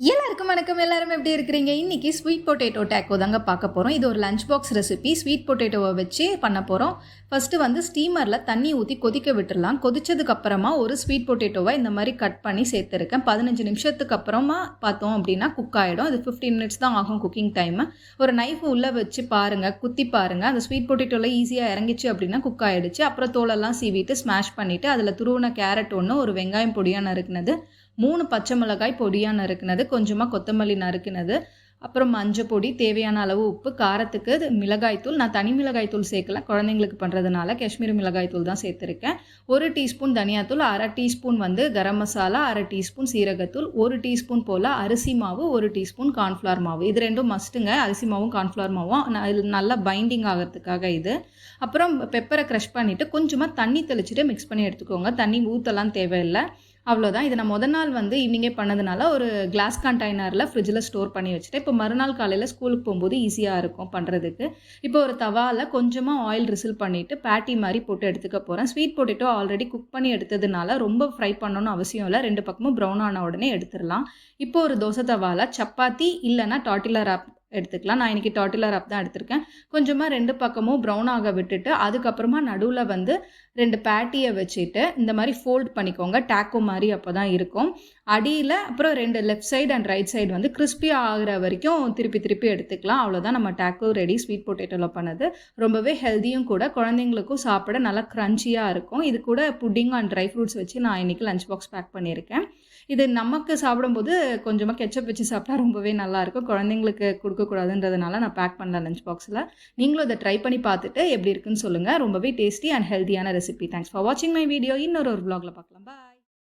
எல்லாருக்கும் வணக்கம். எல்லாரும் எப்படி இருக்கிறீங்க? இன்னைக்கு ஸ்வீட் பொட்டேட்டோ டேக்கோ தாங்க பார்க்க போகிறோம் இது ஒரு லஞ்ச் பாக்ஸ் ரெசிபி ஸ்வீட் பொட்டேட்டோவை வச்சு பண்ண போகிறோம் ஃபஸ்ட்டு வந்து ஸ்டீமரில் தண்ணி ஊற்றி கொதிக்க விட்டுடலாம் கொதிச்சதுக்கு அப்புறமா ஒரு ஸ்வீட் பொட்டேட்டோவை இந்த மாதிரி கட் பண்ணி சேர்த்துருக்கேன். பதினஞ்சு நிமிஷத்துக்கு அப்புறமா பார்த்தோம் அப்படின்னா குக் ஆகிடும் அது ஃபிஃப்டீன் மினிட்ஸ் தான் ஆகும் குக்கிங் டைம் ஒரு நைஃப் உள்ளே வச்சு பாருங்கள் குத்தி பாருங்கள் அந்த ஸ்வீட் பொட்டேட்டோவில் ஈஸியாக இறங்கிச்சு அப்படின்னா குக் ஆகிடுச்சு அப்புறம் தோலெல்லாம் சீவிட்டு ஸ்மாஷ் பண்ணிவிட்டு அதில் துருவின கேரட் ஒன்று ஒரு வெங்காயம் பொடியாக நறுக்குனது மூணு பச்சை மிளகாய் பொடியாக நறுக்குனது கொஞ்சமாக கொத்தமல்லி நறுக்கினது அப்புறம் மஞ்சள் பொடி தேவையான அளவு உப்பு காரத்துக்கு மிளகாய்த்தூள் நான் தனி மிளகாய்த்தூள் சேர்க்கல. குழந்தைங்களுக்கு பண்ணுறதுனால காஷ்மீரி மிளகாய்த்தூள் தான் சேர்த்துருக்கேன். ஒரு டீஸ்பூன் தனியாத்தூள் அரை டீஸ்பூன் வந்து கரம் மசாலா அரை டீஸ்பூன் சீரகத்தூள் ஒரு டீஸ்பூன் போல் அரிசி மாவு ஒரு டீஸ்பூன் கார்ன்ஃப்ளவர் மாவு. இது ரெண்டும் மஸ்ட்டுங்க. அரிசி மாவும் கார்ன்ஃப்ளவர் மாவும். நல்லா பைண்டிங் ஆகிறதுக்காக இது. அப்புறம் பெப்பரை க்ரஷ் பண்ணிவிட்டு கொஞ்சமாக தண்ணி தெளிச்சுட்டு மிக்ஸ் பண்ணி எடுத்துக்கோங்க. தண்ணி ஊற்றலாம் தேவையில்லை. அவ்வளோதான் இது நான் முதல் நாள் வந்து ஈவினிங்கே பண்ணதுனால ஒரு கிளாஸ் கண்டெய்னரில் ஃப்ரிட்ஜில் ஸ்டோர் பண்ணி வச்சுட்டேன். இப்போ மறுநாள் காலையில் ஸ்கூலுக்கு போகும்போது ஈஸியாக இருக்கும் பண்ணுறதுக்கு இப்போ ஒரு தவாவில் கொஞ்சமாக ஆயில் ரிசில் பண்ணிவிட்டு பேட்டி மாதிரி போட்டு எடுத்துக்க போகிறேன் ஸ்வீட் பொட்டேட்டோ ஆல்ரெடி குக் பண்ணி எடுத்ததுனால ரொம்ப ஃப்ரை பண்ணணும்னு அவசியம் இல்லை. ரெண்டு பக்கமும் ப்ரௌன் ஆன உடனே எடுத்துடலாம். இப்போ ஒரு தோசை தவாவில் சப்பாத்தி இல்லைன்னா டாட்டிலா எடுத்துக்கலாம். நான் இன்னைக்கு டாட்டிலர் அப் தான் எடுத்திருக்கேன். கொஞ்சமாக ரெண்டு பக்கமும் ப்ரௌன் ஆக விட்டுட்டு அதுக்கப்புறமா நடுவில் வந்து ரெண்டு பேட்டியை வச்சுட்டு இந்த மாதிரி ஃபோல்ட் பண்ணிக்கோங்க. டேக்கோ மாதிரி அப்போ தான் இருக்கும். அடியில் அப்புறம் ரெண்டு left side and right side வந்து கிறிஸ்பி ஆகிற வரைக்கும் திருப்பி திருப்பி எடுத்துக்கலாம். அவ்வளோதான் நம்ம டேக்கோ ரெடி ஸ்வீட் பொட்டேட்டோவில் பண்ணது. ரொம்பவே ஹெல்த்தியும் கூட குழந்தைங்களுக்கும் சாப்பிட நல்லா க்ரன்ச்சியாக இருக்கும். இது கூட புட்டிங் அண்ட் ட்ரை ஃப்ரூட்ஸ் வச்சு நான் இன்னைக்கு லஞ்ச் பாக்ஸ் பேக் பண்ணியிருக்கேன். இது நமக்கு சாப்பிடும்போது கொஞ்சமாக கெச்சப் வச்சு சாப்பிட்டா ரொம்பவே நல்லாயிருக்கும் குழந்தைங்களுக்கு கொடுக்கக்கூடாதுன்றதுனால நான் பேக் பண்ணல லஞ்ச் பாக்ஸில் நீங்களும் இதை ட்ரை பண்ணி பார்த்துட்டு எப்படி இருக்குன்னு சொல்லுங்கள் ரொம்பவே டேஸ்டி அண்ட் ஹெல்த்தியான ரெசிபி தேங்க்ஸ் ஃபார் வாட்சிங் மை வீடியோ இன்னொரு ஒரு vlogல பார்க்கலாம். பாய்